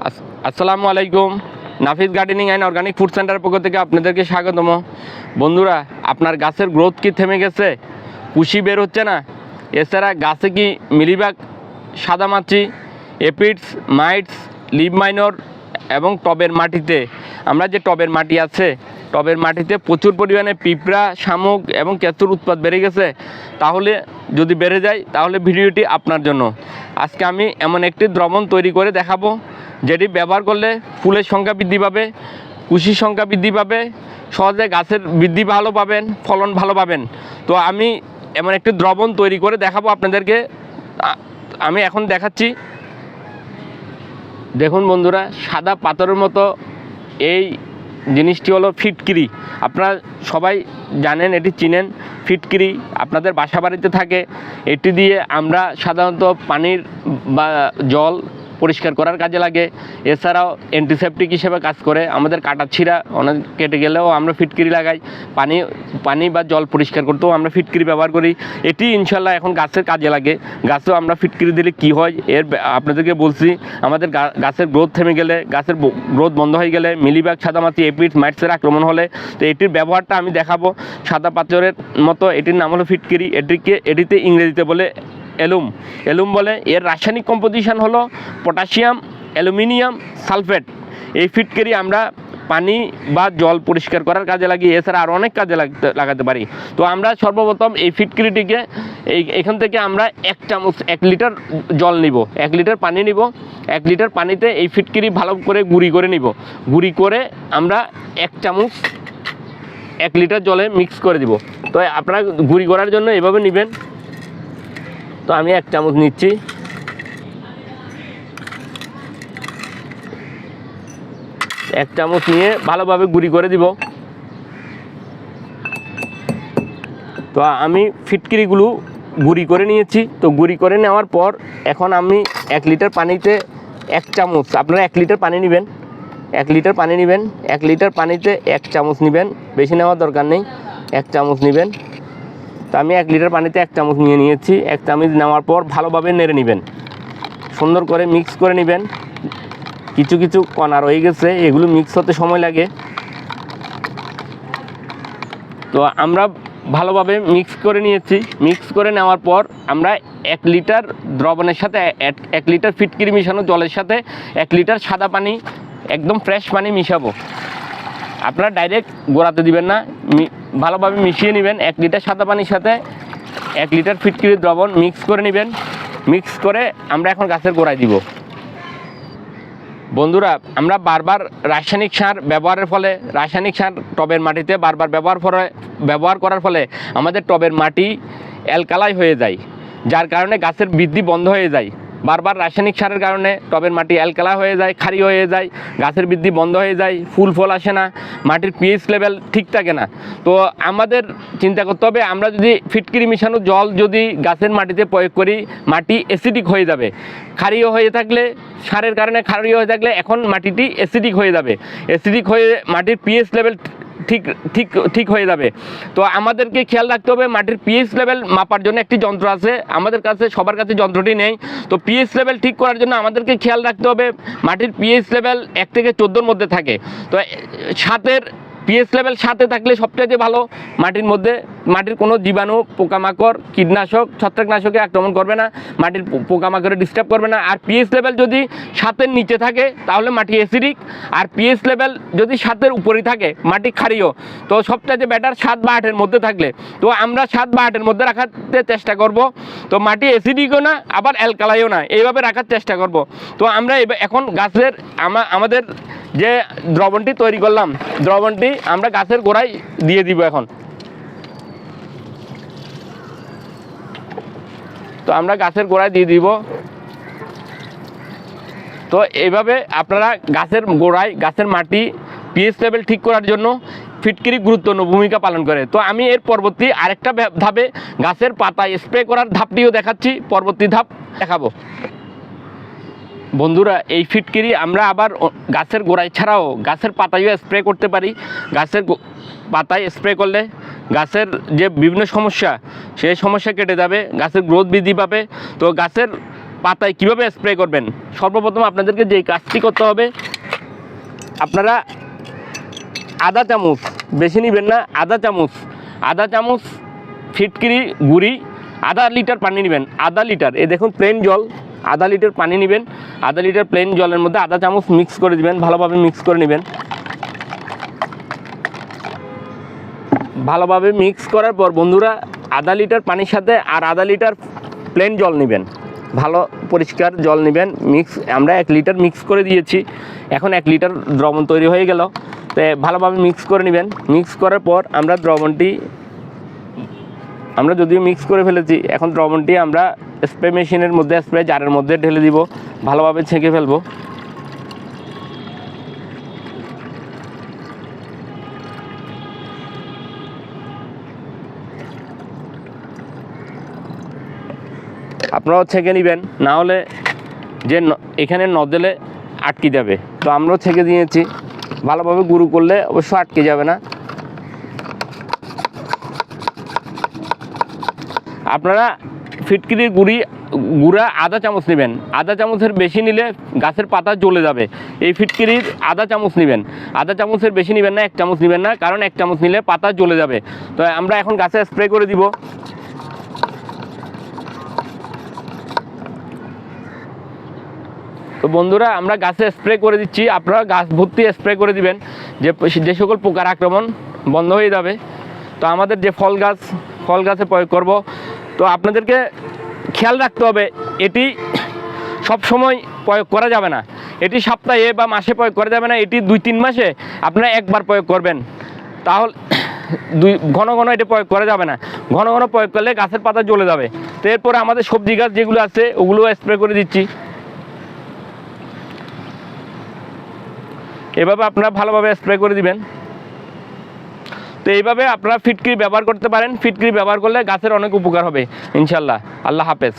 আস- আসসালামু আলাইকুম। Nafis gardening and organic food সেন্টারের পক্ষ থেকে আপনাদেরকে স্বাগতম। বন্ধুরা, আপনার গাছের গ্রোথ কি থেমে গেছে? কুশি বের হচ্ছে না? এছাড়া গাছে কি মিলিবাগ, সাদামাছি, এপিডস, মাইটস, লিভ মাইনর এবং টবের মাটিতে? আমরা যে টবের মাটি আছে, টবের মাটিতে প্রচুর পরিমাণে পিঁপড়া, শামুক এবং কেঁচুর উৎপাদ বেড়ে গেছে। তাহলে যদি বেড়ে যায়, তাহলে ভিডিওটি আপনার জন্য। আজকে আমি এমন একটি দ্রবণ তৈরি করে দেখাবো। যেটি ব্যবহার করলে ফুলের সংখ্যা বৃদ্ধি পাবে, কুশির সংখ্যা বৃদ্ধি পাবে, সহজে গাছের বৃদ্ধি ভালো পাবেন, ফলন ভালো পাবেন। তো আমি এমন একটি দ্রবণ তৈরি করে দেখাবো আপনাদেরকে। আমি এখন দেখাচ্ছি। দেখুন বন্ধুরা, সাদা পাথরের মতো এই জিনিসটি হলো ফিটকিরি। আপনারা সবাই জানেন, এটি চিনেন, ফিটকিরি আপনাদের বাসা বাড়িতে থাকে। এটি দিয়ে আমরা সাধারণত পানির বা জল পরিষ্কার করার কাজে লাগে। এছাড়াও অ্যান্টিসেপটিক হিসেবে কাজ করে। আমাদের কাটা ছিঁড়া অনেক কেটে গেলেও আমরা ফিটকিরি লাগাই। পানি পানি বা জল পরিষ্কার করতেও আমরা ফিটকিরি ব্যবহার করি। এটি ইনশাল্লাহ এখন গাছের কাজে লাগে। গাছেও আমরা ফিটকিরি দিলে কি হয়, এর আপনাদেরকে বলছি, আমাদের গাছের গ্রোথ থেমে গেলে, গাছের গ্রোথ বন্ধ হয়ে গেলে, মিলিবাগ, সাদামাছি এপিড মাইটসের আক্রমণ হলে, তো এটির ব্যবহারটা আমি দেখাবো। সাদা পাথরের মতো এটির নাম হলো ফিটকিরি। এটিকে এটিতে ইংরেজিতে বলে এলুম। এলুম বলে এর রাসায়নিক কম্পোজিশন হলো পটাশিয়াম অ্যালুমিনিয়াম সালফেট এই ফিটকিরি আমরা পানি বা জল পরিষ্কার করার কাজে লাগি এছাড়া আর অনেক কাজে লাগতে, লাগাতে পারি। তো আমরা সর্বপ্রথম এই ফিটকিরিটিকে, এই, এখান থেকে আমরা এক চামচ, এক লিটার জল নিব। এক লিটার পানি নিব। এক লিটার পানিতে এই ফিটকিরি ভালো করে গুঁড়ি করে নিব। গুঁড়ি করে আমরা এক চামচ, এক লিটার জলে মিক্স করে দিব। তো আপনারা গুঁড়ি করার জন্য এভাবে নেবেন। তো আমি এক চামচ নিচ্ছি। এক চামচ নিয়ে ভালোভাবে গুঁড়ি করে দিব। তো আমি ফিটকিরিগুলো গুঁড়ি করে নিয়েছি। তো গুঁড়ি করে নেওয়ার পর এখন আমি এক লিটার পানিতে এক চামচ, আপনারা এক লিটার পানি নেবেন। এক লিটার পানি নেবেন, এক লিটার পানিতে এক চামচ নেবেন, বেশি নেওয়ার দরকার নেই। এক চামচ নেবেন। তো আমি এক লিটার পানিতে এক চামচ নিয়ে নিয়েছি। এক চামচ নেওয়ার পর ভালোভাবে নেড়ে নেবেন। সুন্দর করে মিক্স করে নেবেন। কিছু কিছু কণা রয়ে গেছে, এগুলো মিক্স হতে সময় লাগে। তো আমরা ভালোভাবে মিক্স করে নিয়েছি। মিক্স করে নেওয়ার পর আমরা এক লিটার দ্রবণের সাথে এক- লিটার ফিটকিরি মিশানো জলের সাথে এক লিটার সাদা পানি, একদম ফ্রেশ পানি মিশাবো। আপনারা ডাইরেক্ট গোড়াতে দিবেন না ভালোভাবে মিশিয়ে নেবেন এক লিটার সাদা পানির সাথে, এক লিটার ফিটকিরি দ্রবণ মিক্স করে নেবেন। মিক্স করে আমরা এখন গাছের গোড়ায় দিব। বন্ধুরা, আমরা বারবার রাসায়নিক সার ব্যবহারের ফলে, রাসায়নিক সার টবের মাটিতে বারবার ব্যবহার ফলে ব্যবহার করার ফলে আমাদের টবের মাটি অ্যালকালাই হয়ে যায়, যার কারণে গাছের বৃদ্ধি বন্ধ হয়ে যায়। বারবার রাসায়নিক সারের কারণে টবের মাটি অ্যালকালা হয়ে যায় খারি হয়ে যায়, গাছের বৃদ্ধি বন্ধ হয়ে যায়, ফুল ফল আসে না, মাটির পিএইচ লেভেল ঠিক থাকে না। তো আমাদের চিন্তা করতে হবে, আমরা যদি ফিটকিরি মিশানো জল যদি গাছের মাটিতে প্রয়োগ করি, মাটি অ্যাসিডিক হয়ে যাবে। ক্ষারীয় হয়ে থাকলে, সারের কারণে ক্ষারীয় হয়ে থাকলে এখন মাটিটি অ্যাসিডিক হয়ে যাবে। অ্যাসিডিক হয়ে মাটির পিএইচ লেভেল ঠিক ঠিক ঠিক হয়ে যাবে। তো আমাদেরকে খেয়াল রাখতে হবে, মাটির পিএইচ লেভেল মাপার জন্য একটি যন্ত্র আছে। আমাদের কাছে, সবার কাছে যন্ত্রটি নেই। তো পিএইচ লেভেল ঠিক করার জন্য আমাদেরকে খেয়াল রাখতে হবে, মাটির পিএইচ লেভেল এক থেকে চোদ্দোর মধ্যে থাকে। তো সাতের পিএইচ লেভেল সাথে থাকলে সবচেয়ে ভালো। মাটির মধ্যে, মাটির কোনো জীবাণু, পোকামাকড়, কীটনাশক, ছত্রাকনাশকে আক্রমণ করবে না। মাটির পোকামাকড়ে ডিস্টার্ব করবে না। আর পিএইচ লেভেল যদি সাতের নিচে থাকে, তাহলে মাটি অ্যাসিডিক আর পিএইচ লেভেল যদি সাতের উপরে থাকে, মাটি ক্ষারীয়। তো সবচেয়ে বেটার সাত বা আটের মধ্যে থাকলে। তো আমরা সাত বা আটের মধ্যে রাখাতে চেষ্টা করব। তো মাটি অ্যাসিডিকও না, আবার অ্যালকালাইও না। এইভাবে রাখার চেষ্টা করব। তো আমরা এখন গাছের আমাদের যে দ্রবণটি তৈরি করলাম, দ্রবণটি আমরা গাছের গোড়ায় দিয়ে দিব এখন। তো আমরা গাছের গোড়ায় দিয়ে দিব। তো এইভাবে আপনারা গাছের গোড়ায়, গাছের মাটি পিএইচ লেভেল ঠিক করার জন্য ফিটকিরি গুরুত্বপূর্ণ ভূমিকা পালন করে। তো আমি এর পরবর্তী আরেকটা ধাপে গাছের পাতায় স্প্রে করার ধাপটিও দেখাচ্ছি, পরবর্তী ধাপ দেখাবো। বন্ধুরা, এই ফিটকিরি আমরা আবার গাছের গোড়ায় ছাড়াও গাছের পাতায়ও স্প্রে করতে পারি। গাছের পাতায় স্প্রে করলে গাছের যে বিভিন্ন সমস্যা, সেই সমস্যা কেটে যাবে, গাছের গ্রোথ বৃদ্ধি পাবে। তো গাছের পাতায় কীভাবে স্প্রে করবেন? সর্বপ্রথম আপনাদেরকে যে কাজটি করতে হবে, আপনারা আধা চামচ বেশি নেবেন না আধা চামচ। আধা চামচ ফিটকিরি গুড়ি, আধা লিটার পানি নেবেন, আধা লিটার। এ দেখুন প্লেন জল। আধা লিটার পানি নেবেন, আধা লিটার প্লেন জলের মধ্যে আধা চামচ মিক্স করে দিবেন, ভালোভাবে মিক্স করে নেবেন। ভালোভাবে মিক্স করার পর বন্ধুরা, আধা লিটার পানির সাথে আর আধা লিটার প্লেন জল নেবেন। ভালো পরিষ্কার জল নেবেন মিক্স আমরা এক লিটার মিক্স করে দিয়েছি। এখন এক লিটার দ্রবণ তৈরি হয়ে গেল। তো ভালোভাবে মিক্স করে নেবেন। মিক্স করার পর আমরা দ্রবণটি আমরা যদিও মিক্স করে ফেলেছি, এখন দ্রবণটি আমরা স্প্রে মেশিনের মধ্যে স্প্রে জারের মধ্যে ঢেলে দিব, ভালোভাবে ছেঁকে ফেলব। আপনারাও ছেঁকে নেবেন, না হলে যে এখানে নদেলে আটকে যাবে। তো আমরাও ছেঁকে দিয়েছি, ভালোভাবে গুঁড়ো করলে অবশ্য আটকে যাবে না। আপনারা ফিটকিরির গুড়ি, গুঁড়া আধা চামচ নেবেন। আধা চামচের বেশি নিলে গাছের পাতা জ্বলে যাবে। এই ফিটকিরির আধা চামচ নেবেন। আধা চামচের বেশি নেবেন না, এক চামচ নেবেন না, কারণ এক চামচ নিলে পাতা জ্বলে যাবে। তো আমরা এখন গাছে স্প্রে করে দিব। তো বন্ধুরা, আমরা গাছে স্প্রে করে দিচ্ছি। আপনারা গাছ ভর্তি স্প্রে করে দিবেন। যে যে সকল পোকার আক্রমণ বন্ধ হয়ে যাবে। তো আমাদের যে ফল গাছ, ফল গাছে প্রয়োগ করব তো আপনাদেরকে খেয়াল রাখতে হবে, এটি সব সময় প্রয়োগ করা যাবে না। এটি সপ্তাহে বা মাসে প্রয়োগ করা যাবে না, এটি দুই তিন মাসে আপনারা একবার প্রয়োগ করবেন। তাহলে দুই, ঘন ঘন এটা প্রয়োগ করা যাবে না। ঘন ঘন প্রয়োগ করলে গাছের পাতা জ্বলে যাবে। তো এরপরে আমাদের সবজি গাছ যেগুলো আছে, ওগুলো স্প্রে করে দিচ্ছি। এভাবে আপনারা ভালোভাবে স্প্রে করে দিবেন। তো এইভাবে আপনারা ফিটকিরি ব্যবহার করতে পারেন। ফিটকিরি ব্যবহার করলে গাছের অনেক উপকার হবে। ইনশাল্লাহ আল্লাহ হাফেজ।